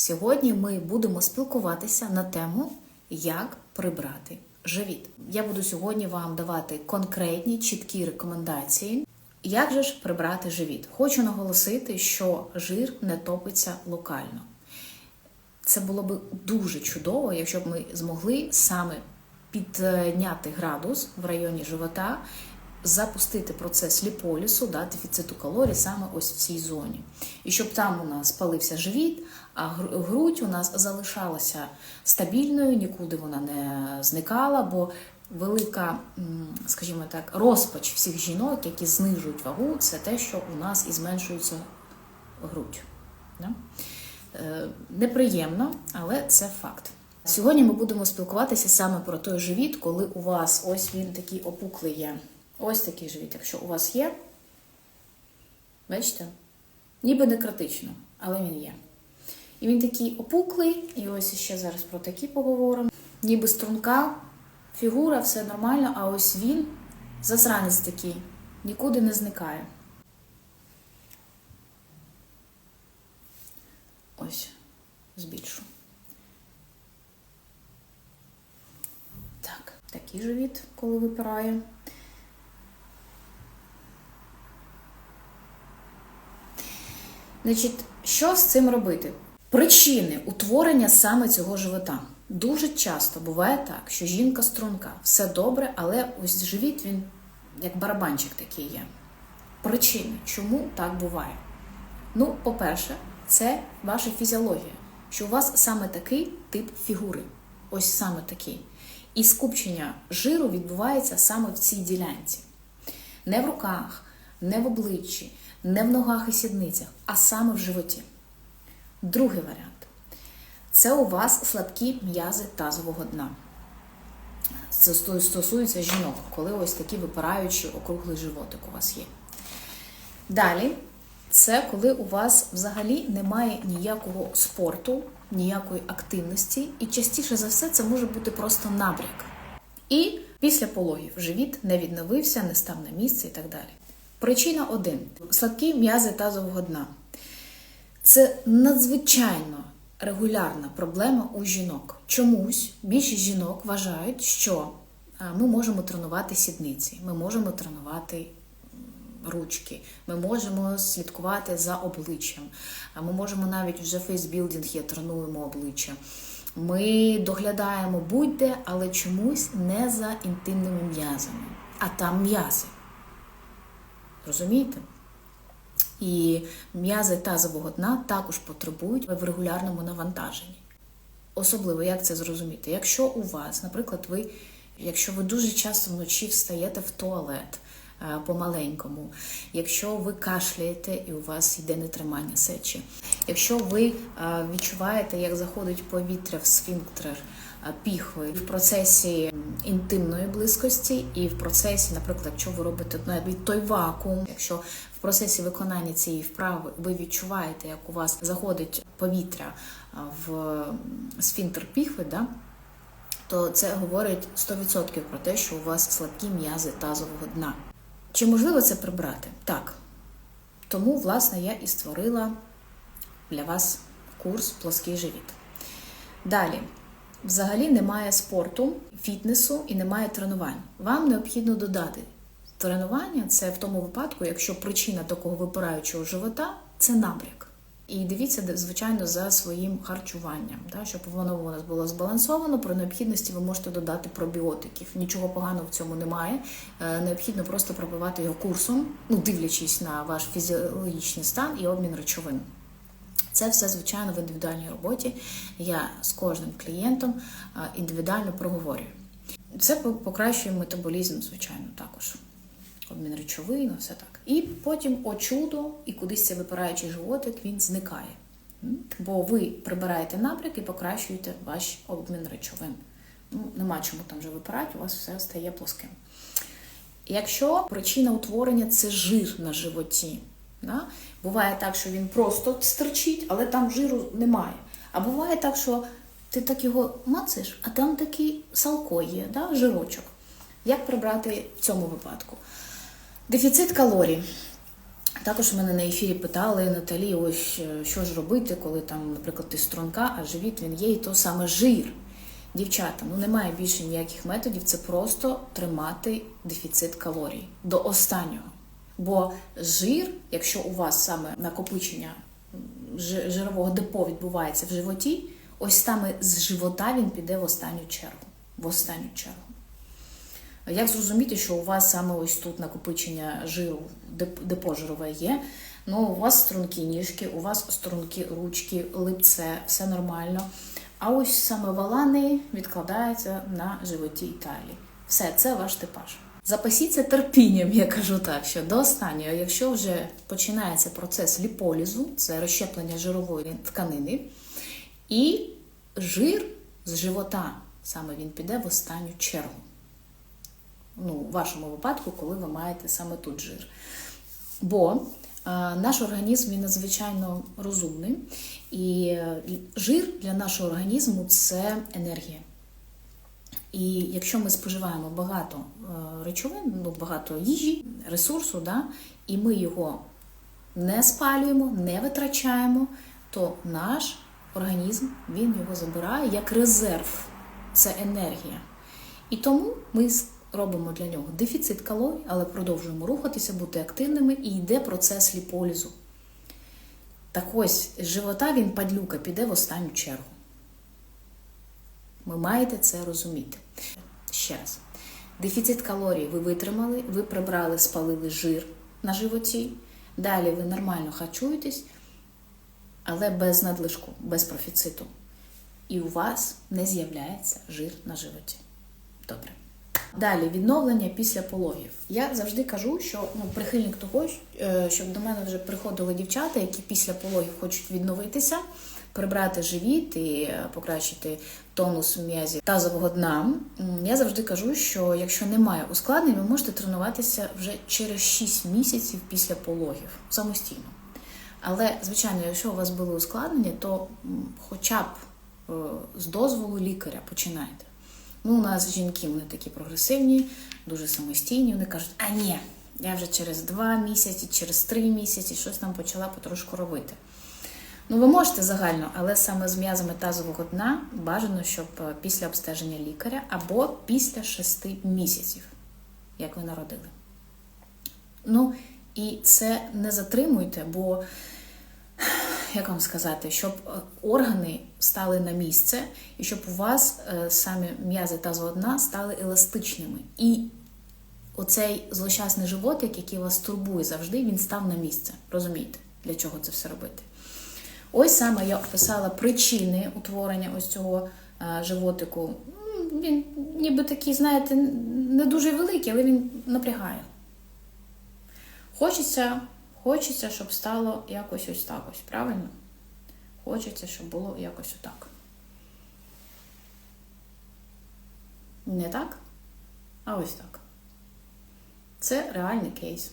Сьогодні ми будемо спілкуватися на тему, як прибрати живіт. Я буду сьогодні вам давати конкретні чіткі рекомендації. Як же ж прибрати живіт? Хочу наголосити, що жир не топиться локально. Це було б дуже чудово, якщо б ми змогли саме підняти градус в районі живота, запустити процес ліполісу, да, дефіциту калорій саме ось в цій зоні. І щоб там у нас спалився живіт, а грудь у нас залишалася стабільною, нікуди вона не зникала, бо велика, скажімо так, розпач всіх жінок, які знижують вагу, це те, що у нас і зменшується грудь. Е, Неприємно, але це факт. Сьогодні ми будемо спілкуватися саме про той живіт, коли у вас ось він такий опуклий є. Ось такий живіт, якщо у вас є, бачите? Ніби не критично, але він є. І він такий опуклий, і ось ще зараз про такі поговоримо. Ніби струнка, фігура, все нормально, а ось він засранець такий, нікуди не зникає. Ось, збільшу. Так, такий живіт, коли випирає. Значить, що з цим робити? Причини утворення саме цього живота. Дуже часто буває так, що жінка струнка, все добре, але ось живіт він як барабанчик такий є. Причини, чому так буває? Ну, по-перше, це ваша фізіологія, що у вас саме такий тип фігури. Ось саме такий. І скупчення жиру відбувається саме в цій ділянці. Не в руках, не в обличчі, не в ногах і сідницях, а саме в животі. Другий варіант це у вас слабкі м'язи тазового дна. Це стосується жінок, коли ось такі випираючі округлий животик у вас є. Далі, це коли у вас взагалі немає ніякого спорту, ніякої активності, і частіше за все це може бути просто набряк. І після пологів живіт не відновився, не став на місце і так далі. Причина 1. Слабкі м'язи тазового дна. Це надзвичайно регулярна проблема у жінок. Чомусь більшість жінок вважають, що ми можемо тренувати сідниці, ми можемо тренувати ручки, ми можемо слідкувати за обличчям, ми можемо навіть вже фейсбілдинг є, тренуємо обличчя. Ми доглядаємо будь-де, але чомусь не за інтимними м'язами, а там м'язи. Розумієте? І м'язи тазового дна також потребують в регулярному навантаженні. Особливо, як це зрозуміти? Якщо у вас, наприклад, ви, якщо ви дуже часто вночі встаєте в туалет е, по-маленькому, якщо ви кашляєте і у вас йде нетримання сечі, якщо ви е, відчуваєте, як заходить повітря в сфінктер е, піхви в процесі інтимної близькості, і в процесі, наприклад, якщо ви робите навіть той вакуум, якщо в процесі виконання цієї вправи ви відчуваєте, як у вас заходить повітря в м, сфінктер піхви, да, то це говорить 100% про те, що у вас слабкі м'язи тазового дна. Чи можливо це прибрати? Так. Тому, власне, я і створила для вас курс Плоский живіт. Далі. Взагалі немає спорту, фітнесу і немає тренувань. Вам необхідно додати тренування це в тому випадку, якщо причина такого випираючого живота це набряк. І дивіться, звичайно, за своїм харчуванням, да, щоб воно у вас було збалансовано. При необхідності ви можете додати пробіотиків. Нічого поганого в цьому немає. Е, Необхідно просто пробивати його курсом, ну дивлячись на ваш фізіологічний стан і обмін речовин. Це все, звичайно, в індивідуальній роботі. Я з кожним клієнтом індивідуально проговорюю. Це покращує метаболізм, звичайно, також. Обмін речовин, все так. І потім, о чудо, і кудись цей випираючий животик він зникає. Бо ви прибираєте набряк і покращуєте ваш обмін речовин. Ну, нема чому там вже випирати, у вас все стає плоским. Якщо причина утворення це жир на животі, да? буває так, що він просто стерчить, але там жиру немає. А буває так, що ти так його мацаєш, а там такий салко є, да? жирочок. Як прибрати в цьому випадку? Дефіцит калорій. Також у мене на ефірі питали Наталі, ось е, що ж робити, коли там, наприклад, ти струнка, а живіт він є, і то саме жир. Дівчата, ну немає більше ніяких методів, це просто тримати дефіцит калорій до останнього. Бо жир, якщо у вас саме накопичення жирового депо відбувається в животі, ось саме з живота він піде в останню чергу. В останню чергу. Як зрозуміти, що у вас саме ось тут накопичення жиру, деп- депо жирове є? Ну, у вас стрункі ніжки, у вас стрункі ручки, липце, все нормально. А ось саме валани відкладаються на животі і талії. Все, це ваш типаж. Запасіться терпінням, я кажу так, що до останнього, якщо вже починається процес ліполізу, це розщеплення жирової тканини, і жир з живота, саме він піде в останню чергу ну, в вашому випадку, коли ви маєте саме тут жир. Бо а, наш організм він надзвичайно розумний, і е, жир для нашого організму це енергія. І якщо ми споживаємо багато е, речовин, ну, багато їжі, ресурсу, да, і ми його не спалюємо, не витрачаємо, то наш організм він його забирає як резерв. Це енергія. І тому ми робимо для нього дефіцит калорій, але продовжуємо рухатися, бути активними, і йде процес ліполізу. Так ось з живота він падлюка піде в останню чергу. Ви маєте це розуміти. Ще раз. Дефіцит калорій ви витримали, ви прибрали, спалили жир на животі. Далі ви нормально харчуєтесь, але без надлишку, без профіциту. І у вас не з'являється жир на животі. Добре. Далі відновлення після пологів. Я завжди кажу, що ну, прихильник того, е, щоб до мене вже приходили дівчата, які після пологів хочуть відновитися, прибрати живіт і е, покращити тонус м'язів тазового дна. Я завжди кажу, що якщо немає ускладнень, ви можете тренуватися вже через 6 місяців після пологів самостійно. Але, звичайно, якщо у вас були ускладнення, то хоча б е, з дозволу лікаря починайте. Ну, у нас жінки вони такі прогресивні, дуже самостійні. Вони кажуть, а ні, я вже через два місяці, через три місяці щось там почала потрошку робити. Ну, ви можете загально, але саме з м'язами тазового дна бажано, щоб е, після обстеження лікаря або після шести місяців, як ви народили. Ну, і це не затримуйте, бо як вам сказати, щоб е, органи стали на місце, і щоб у вас е, самі м'язи тазового дна стали еластичними. І оцей злощасний животик, який вас турбує завжди, він став на місце. Розумієте, для чого це все робити? Ось саме я описала причини утворення ось цього е, животику. Він ніби такий, знаєте, не дуже великий, але він напрягає. Хочеться, хочеться, щоб стало якось ось так ось, правильно? Хочеться, щоб було якось отак. Не так? А ось так. Це реальний кейс.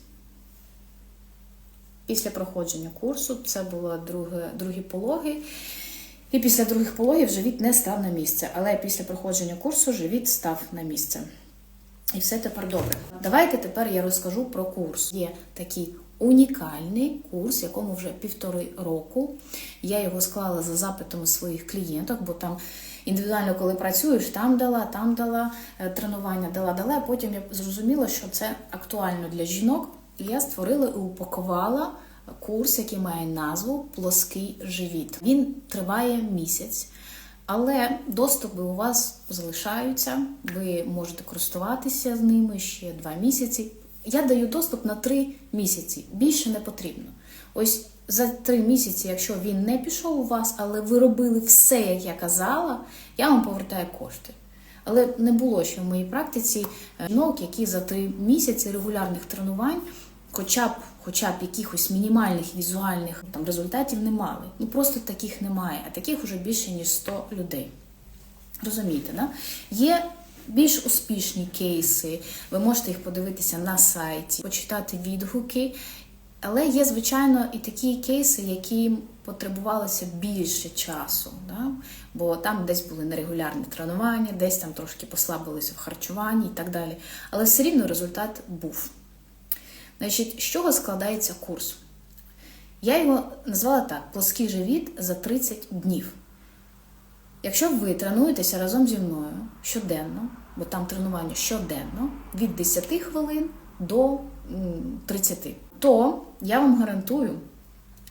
Після проходження курсу це друге, другі пологи. І після других пологів живіт не став на місце. Але після проходження курсу живіт став на місце. І все тепер добре. Давайте тепер я розкажу про курс. Є такий унікальний курс, якому вже півтори року. Я його склала за запитами своїх клієнток, бо там індивідуально, коли працюєш, там дала, там дала е, тренування, дала, дала. А потім я зрозуміла, що це актуально для жінок. І я створила і упакувала курс, який має назву Плоский живіт. Він триває місяць. Але доступи у вас залишаються, ви можете користуватися з ними ще два місяці. Я даю доступ на три місяці, більше не потрібно. Ось за три місяці, якщо він не пішов у вас, але ви робили все, як я казала, я вам повертаю кошти. Але не було ще в моїй практиці е, жінок, які за три місяці регулярних тренувань, хоча б хоча б якихось мінімальних візуальних там результатів не мали. Ну просто таких немає, а таких уже більше ніж 100 людей. Розумієте, да? Є більш успішні кейси, ви можете їх подивитися на сайті, почитати відгуки. Але є, звичайно, і такі кейси, які потребувалося більше часу, да? бо там десь були нерегулярні тренування, десь там трошки послабилися в харчуванні і так далі. Але все рівно результат був. Значить, з чого складається курс? Я його назвала так: плоский живіт за 30 днів. Якщо ви тренуєтеся разом зі мною щоденно, бо там тренування щоденно, від 10 хвилин до 30, то я вам гарантую,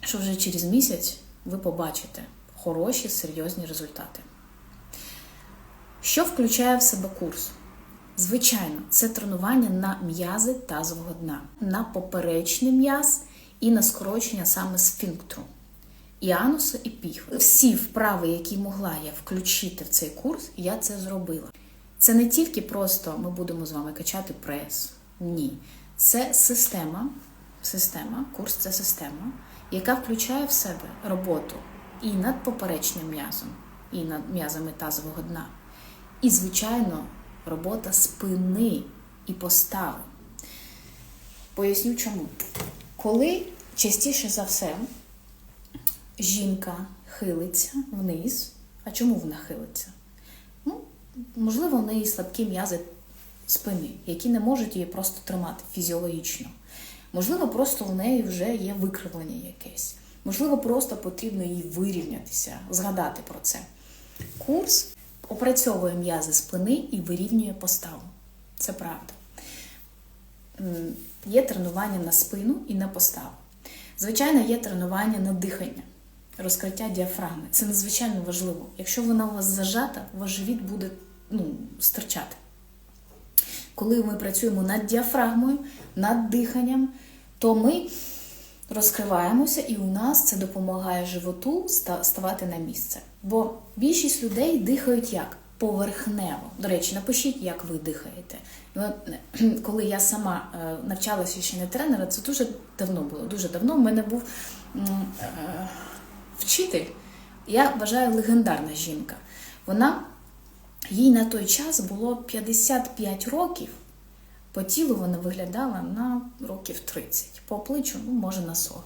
що вже через місяць ви побачите хороші, серйозні результати. Що включає в себе курс? Звичайно, це тренування на м'язи тазового дна, на поперечний м'яз і на скорочення саме сфінктру. І ануса, і піх. Всі вправи, які могла я включити в цей курс, я це зробила. Це не тільки просто ми будемо з вами качати прес. Ні. Це система, система, курс це система, яка включає в себе роботу і над поперечним м'язом, і над м'язами тазового дна. І, звичайно, робота спини і постави. Поясню чому. Коли частіше за все жінка хилиться вниз, а чому вона хилиться? Ну, можливо, в неї слабкі м'язи спини, які не можуть її просто тримати фізіологічно. Можливо, просто в неї вже є викривлення якесь. Можливо, просто потрібно їй вирівнятися, згадати про це. Курс опрацьовує м'язи спини і вирівнює поставу. Це правда. Є тренування на спину і на поставу. Звичайно, є тренування на дихання, розкриття діафрагми. Це надзвичайно важливо. Якщо вона у вас зажата, ваш живіт буде ну, стирчати. Коли ми працюємо над діафрагмою, над диханням, то ми розкриваємося, і у нас це допомагає животу ставати на місце. Бо більшість людей дихають як? Поверхнево. До речі, напишіть, як ви дихаєте. Коли я сама е, навчалася ще не тренера, це дуже давно було. Дуже давно в мене був е, вчитель, я вважаю легендарна жінка. Вона їй на той час було 55 років. По тілу вона виглядала на років 30, по обличчю, ну, може, на 40.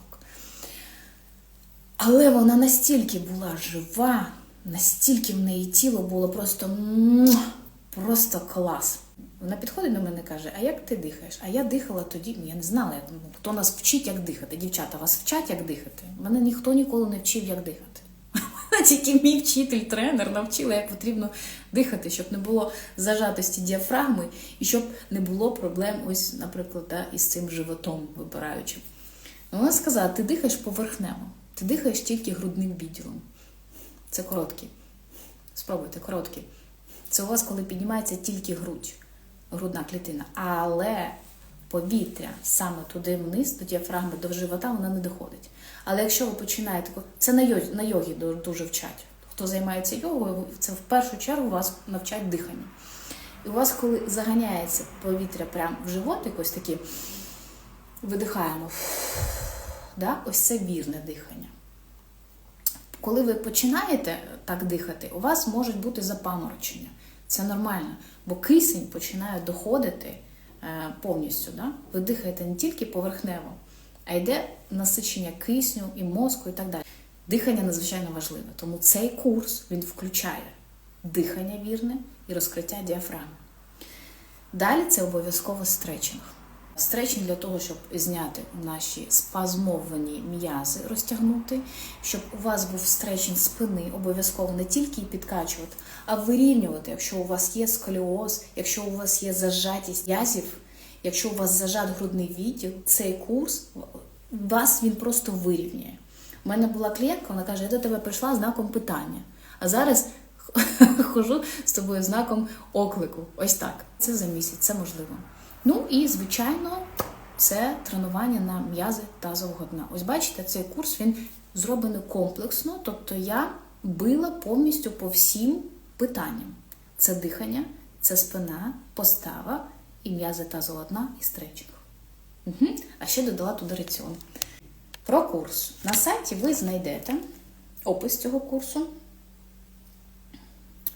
Але вона настільки була жива, настільки в неї тіло було просто просто клас. Вона підходить до мене і каже: А як ти дихаєш? А я дихала тоді, я не знала, хто нас вчить, як дихати. Дівчата, вас вчать, як дихати. Мене ніхто ніколи не вчив, як дихати. Тільки мій вчитель, тренер навчила, як потрібно дихати, щоб не було зажатості діафрагми і щоб не було проблем, ось, наприклад, да, із цим животом вибираючим. Ну, Вона сказала, ти дихаєш поверхнево, ти дихаєш тільки грудним відділом. Це короткий. Спробуйте, короткий. Це у вас, коли піднімається тільки грудь, грудна клітина. Але повітря саме туди вниз, до діафрагми, до живота, вона не доходить. Але якщо ви починаєте, це на йогі, на йогі дуже вчать. Хто займається йогою, це в першу чергу вас навчать диханню. І у вас, коли заганяється повітря прямо в живот, якось такі видихаємо, да? ось це вірне дихання. Коли ви починаєте так дихати, у вас можуть бути запаморочення. Це нормально, бо кисень починає доходити е, повністю. Да? Ви дихаєте не тільки поверхнево, а йде насичення кисню і мозку і так далі. Дихання надзвичайно важливе, тому цей курс він включає дихання вірне і розкриття діафрагми. Далі це обов'язково стретчинг. Стретчинг для того, щоб зняти наші спазмовані м'язи, розтягнути, щоб у вас був стретчинг спини, обов'язково не тільки підкачувати, а вирівнювати, якщо у вас є сколіоз, якщо у вас є зажатість м'язів, якщо у вас зажат грудний відділ, цей курс вас він просто вирівнює. У мене була клієнтка, вона каже, я до тебе прийшла знаком питання. А зараз хожу з тобою знаком оклику. Ось так. Це за місяць, це можливо. Ну і, звичайно, це тренування на м'язи тазового дна. Ось бачите, цей курс він зроблений комплексно, тобто я била повністю по всім питанням: це дихання, це спина, постава і м'язи тазового дна і стретчинг. Угу. А ще додала туди раціон. Про курс. На сайті ви знайдете опис цього курсу.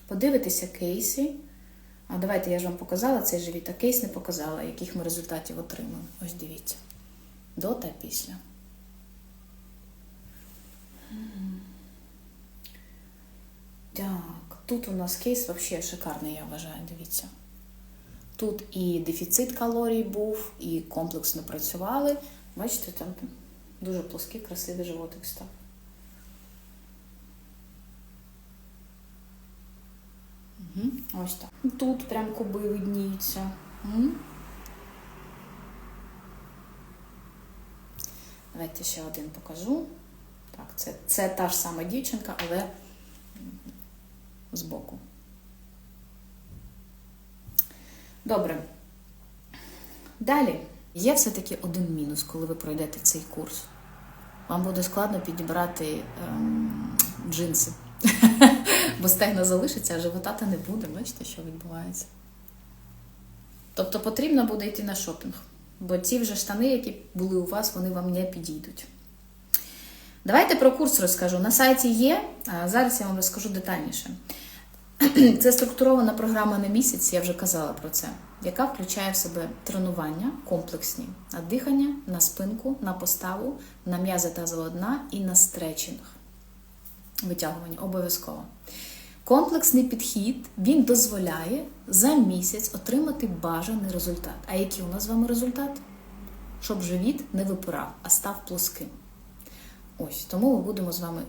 Подивитеся кейси. А давайте я ж вам показала цей живіт, а кейс не показала, яких ми результатів отримуємо. Ось дивіться. До та після. Так, тут у нас кейс взагалі шикарний, я вважаю, дивіться. Тут і дефіцит калорій був, і комплексно працювали. Бачите, там дуже плоский, красивий животик став. Угу. Ось так. Тут прям куби видніються. Угу. Давайте ще один покажу. Так, це, це та ж сама дівчинка, але збоку. Добре. Далі. Є все-таки один мінус, коли ви пройдете цей курс. Вам буде складно підібрати ем, джинси. Бо стегна залишиться, а живота не буде. Бачите, що відбувається. Тобто потрібно буде йти на шопінг. Бо ті вже штани, які були у вас, вони вам не підійдуть. Давайте про курс розкажу. На сайті є, а зараз я вам розкажу детальніше. Це структурована програма на місяць, я вже казала про це, яка включає в себе тренування комплексні на дихання, на спинку, на поставу, на м'язи тазового дна і на стретчинг. Витягування обов'язково. Комплексний підхід він дозволяє за місяць отримати бажаний результат. А який у нас з вами результат? Щоб живіт не випирав, а став плоским. Ось тому ми будемо з вами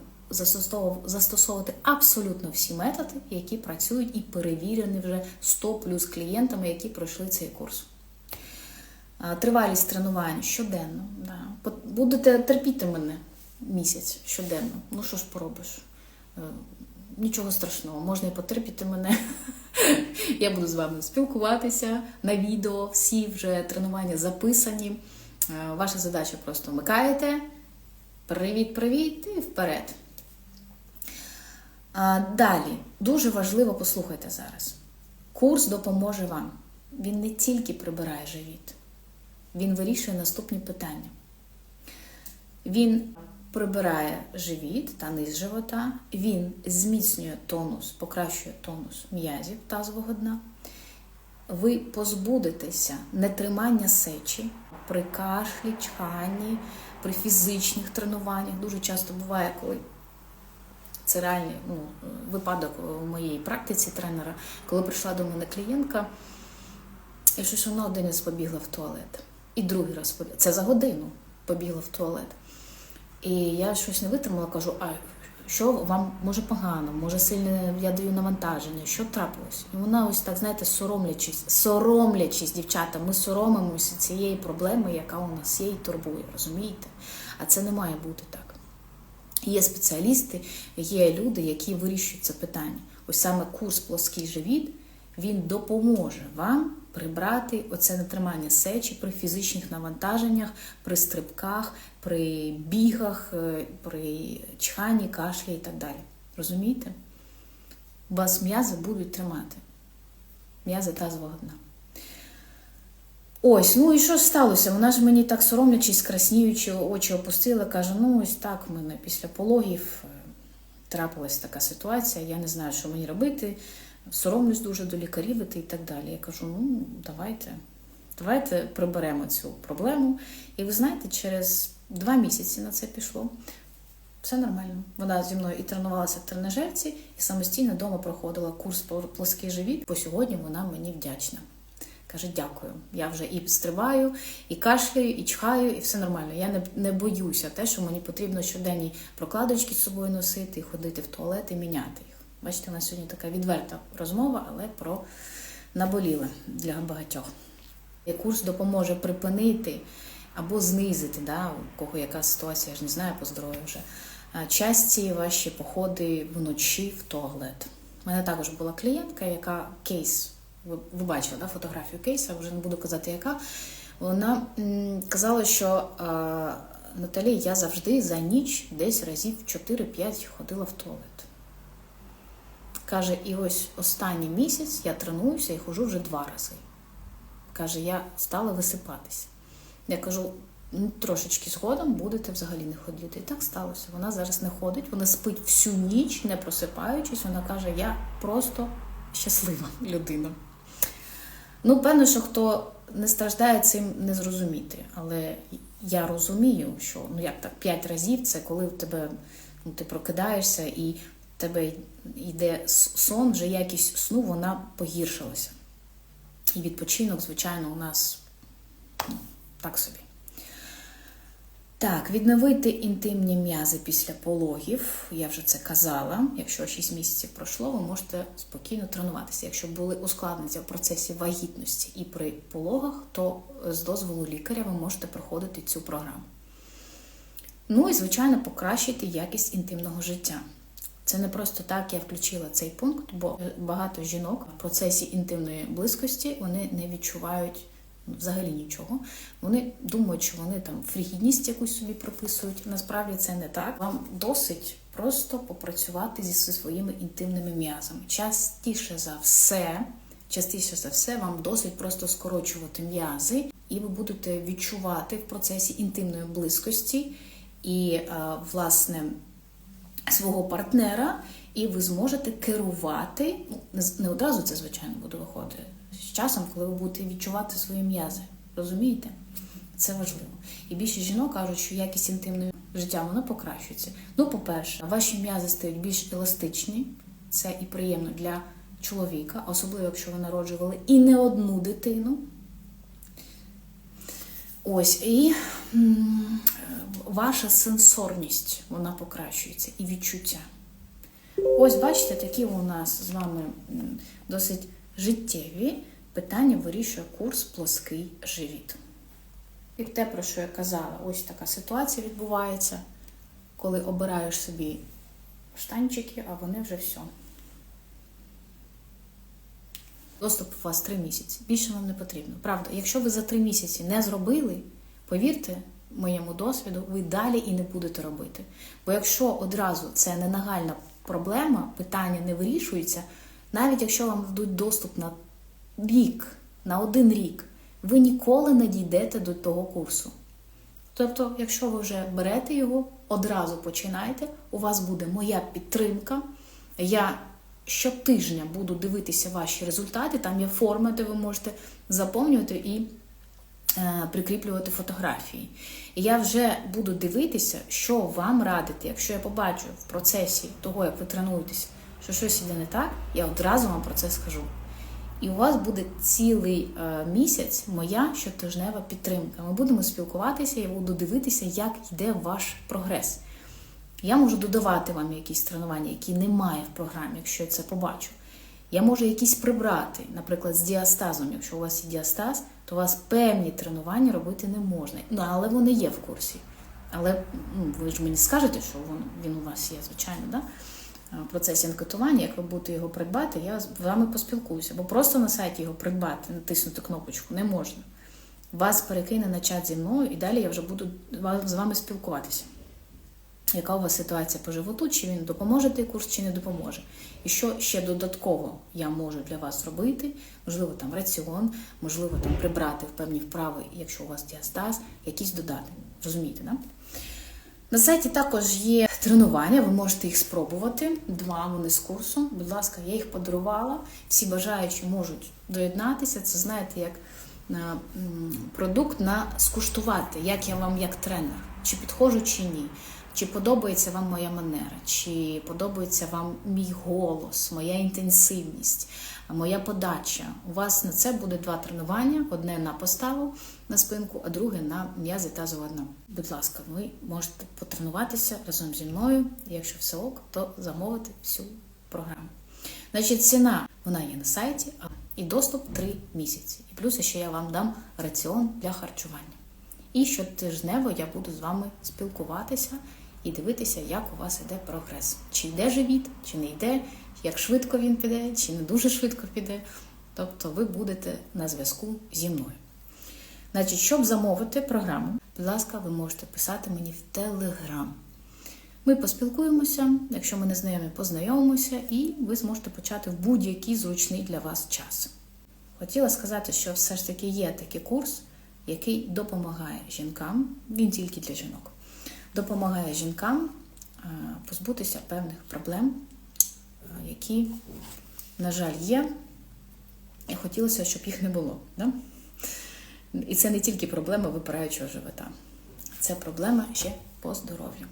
застосовувати абсолютно всі методи, які працюють і перевірені вже 100 плюс клієнтами, які пройшли цей курс. Тривалість тренувань щоденно. Да. Будете терпіти мене місяць щоденно. Ну що ж поробиш? Нічого страшного, можна і потерпіти мене. Я буду з вами спілкуватися на відео, всі вже тренування записані. Е, ваша задача просто вмикаєте. Привіт-привіт і вперед. Далі, дуже важливо послухайте зараз. Курс допоможе вам. Він не тільки прибирає живіт, він вирішує наступні питання. Він прибирає живіт та низ живота, він зміцнює тонус, покращує тонус м'язів тазового дна. Ви позбудетеся нетримання сечі при кашлі, чханні, при фізичних тренуваннях. Дуже часто буває, коли це реальний ну, випадок у моїй практиці тренера, коли прийшла до мене клієнтка, і щось вона один раз побігла в туалет. І другий раз побігла. Це за годину побігла в туалет. І я щось не витримала, кажу, а що вам може погано, може сильне я даю навантаження, що трапилось? І вона ось так, знаєте, соромлячись, соромлячись, дівчата, ми соромимося цієї проблеми, яка у нас є і турбує, розумієте? А це не має бути так. Є спеціалісти, є люди, які вирішують це питання. Ось саме курс Плоский живіт він допоможе вам прибрати оце нетримання сечі при фізичних навантаженнях, при стрибках, при бігах, е, при чханні, кашлі і так далі. Розумієте? Вас м'язи будуть тримати. М'язи тазового дна. Ось, ну і що сталося? Вона ж мені так соромлячись, красніючи, очі опустила, каже: ну ось так мене після пологів е, трапилась така ситуація, я не знаю, що мені робити соромлюсь дуже до лікарів і так далі. Я кажу, ну давайте, давайте приберемо цю проблему. І ви знаєте, через два місяці на це пішло. Все нормально. Вона зі мною і тренувалася в тренажерці, і самостійно вдома проходила курс по плоский живіт. По сьогодні вона мені вдячна. Каже, дякую. Я вже і стрибаю, і кашляю, і чхаю, і все нормально. Я не не боюся те, що мені потрібно щоденні прокладочки з собою носити, ходити в туалет і міняти їх. Бачите, у нас сьогодні така відверта розмова, але про наболіле для багатьох. Курс допоможе припинити або знизити, да, у кого яка ситуація, я ж не знаю по здоров'ю вже. Часті ваші походи вночі в туалет. У мене також була клієнтка, яка кейс, ви, ви бачили да, фотографію кейса, вже не буду казати, яка. Вона м, казала, що е, Наталі, я завжди за ніч десь разів 4-5 ходила в туалет. Каже, і ось останній місяць я тренуюся і хожу вже два рази. Каже, я стала висипатися. Я кажу, ну, трошечки згодом будете взагалі не ходити. І так сталося. Вона зараз не ходить, вона спить всю ніч, не просипаючись. Вона каже, я просто щаслива людина. Ну, певно, що хто не страждає цим не зрозуміти. Але я розумію, що ну як так, п'ять разів це коли в тебе ну, ти прокидаєшся і тебе йде сон, вже якість сну вона погіршилася. І відпочинок, звичайно, у нас ну, так собі. Так, відновити інтимні м'язи після пологів, я вже це казала. Якщо 6 місяців пройшло, ви можете спокійно тренуватися. Якщо були ускладнення в процесі вагітності і при пологах, то з дозволу лікаря ви можете проходити цю програму. Ну і, звичайно, покращити якість інтимного життя. Це не просто так я включила цей пункт, бо багато жінок в процесі інтимної близькості вони не відчувають взагалі нічого. Вони думають, що вони там фрігідність якусь собі прописують. Насправді це не так. Вам досить просто попрацювати зі своїми інтимними м'язами. Частіше за все, частіше за все, вам досить просто скорочувати м'язи, і ви будете відчувати в процесі інтимної близькості і, власне, свого партнера, і ви зможете керувати. Ну, не одразу це, звичайно, буде виходити з часом, коли ви будете відчувати свої м'язи. Розумієте? Це важливо. І більше жінок кажуть, що якість інтимного життя вона покращується. Ну, по-перше, ваші м'язи стають більш еластичні, це і приємно для чоловіка, особливо якщо ви народжували і не одну дитину. Ось, і ваша сенсорність вона покращується і відчуття. Ось, бачите, такі у нас з вами досить життєві питання вирішує курс плоский живіт. І те, про що я казала, ось така ситуація відбувається, коли обираєш собі штанчики, а вони вже все. Доступ у вас три місяці. Більше вам не потрібно. Правда, якщо ви за три місяці не зробили, повірте моєму досвіду, ви далі і не будете робити. Бо якщо одразу це не нагальна проблема, питання не вирішується, навіть якщо вам дадуть доступ на рік, на один рік, ви ніколи не дійдете до того курсу. Тобто, якщо ви вже берете його, одразу починайте, у вас буде моя підтримка. Я щотижня буду дивитися ваші результати, там є форма, де ви можете заповнювати і прикріплювати фотографії. І я вже буду дивитися, що вам радити. Якщо я побачу в процесі того, як ви тренуєтесь, що щось іде не так, я одразу вам про це скажу. І у вас буде цілий е, місяць моя щотижнева підтримка. Ми будемо спілкуватися, я буду дивитися, як йде ваш прогрес. Я можу додавати вам якісь тренування, які немає в програмі, якщо я це побачу. Я можу якісь прибрати, наприклад, з діастазом. Якщо у вас є діастаз, то у вас певні тренування робити не можна. Ну, але вони є в курсі. Але ну, ви ж мені скажете, що він, він у вас є, звичайно, да? в процесі анкетування, як ви будете його придбати, я з вами поспілкуюся. Бо просто на сайті його придбати, натиснути кнопочку не можна. Вас перекине на чат зі мною, і далі я вже буду з вами спілкуватися. Яка у вас ситуація по животу, чи він допоможе той курс, чи не допоможе. І що ще додатково я можу для вас зробити, можливо, там раціон, можливо, там прибрати в певні вправи, якщо у вас діастаз, якісь додати. Розумієте, да? На сайті також є тренування, ви можете їх спробувати. Два вони з курсу. Будь ласка, я їх подарувала. Всі бажаючі можуть доєднатися. Це знаєте, як продукт на скуштувати, як я вам як тренер, чи підходжу, чи ні. Чи подобається вам моя манера, чи подобається вам мій голос, моя інтенсивність, моя подача. У вас на це буде два тренування: одне на поставу на спинку, а друге на м'язи тазового дна. Будь ласка, ви можете потренуватися разом зі мною. Якщо все ок, то замовити всю програму. Значить, ціна вона є на сайті, і доступ 3 місяці. І плюс ще я вам дам раціон для харчування. І щотижнево я буду з вами спілкуватися і дивитися, як у вас йде прогрес. Чи йде живіт, чи не йде, як швидко він піде, чи не дуже швидко піде. Тобто ви будете на зв'язку зі мною. Значить, щоб замовити програму, будь ласка, ви можете писати мені в Телеграм. Ми поспілкуємося, якщо ми не знайомі, познайомимося, і ви зможете почати в будь-який зручний для вас час. Хотіла сказати, що все ж таки є такий курс, який допомагає жінкам, він тільки для жінок допомагає жінкам е, позбутися певних проблем, е, які, на жаль, є, і хотілося, щоб їх не було. Да? І це не тільки проблема випираючого живота, це проблема ще по здоров'ю.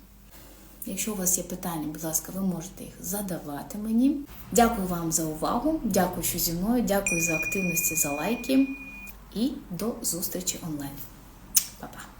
Якщо у вас є питання, будь ласка, ви можете їх задавати мені. Дякую вам за увагу. Дякую, що зі мною. Дякую за активності, за лайки. І до зустрічі онлайн. Па-па!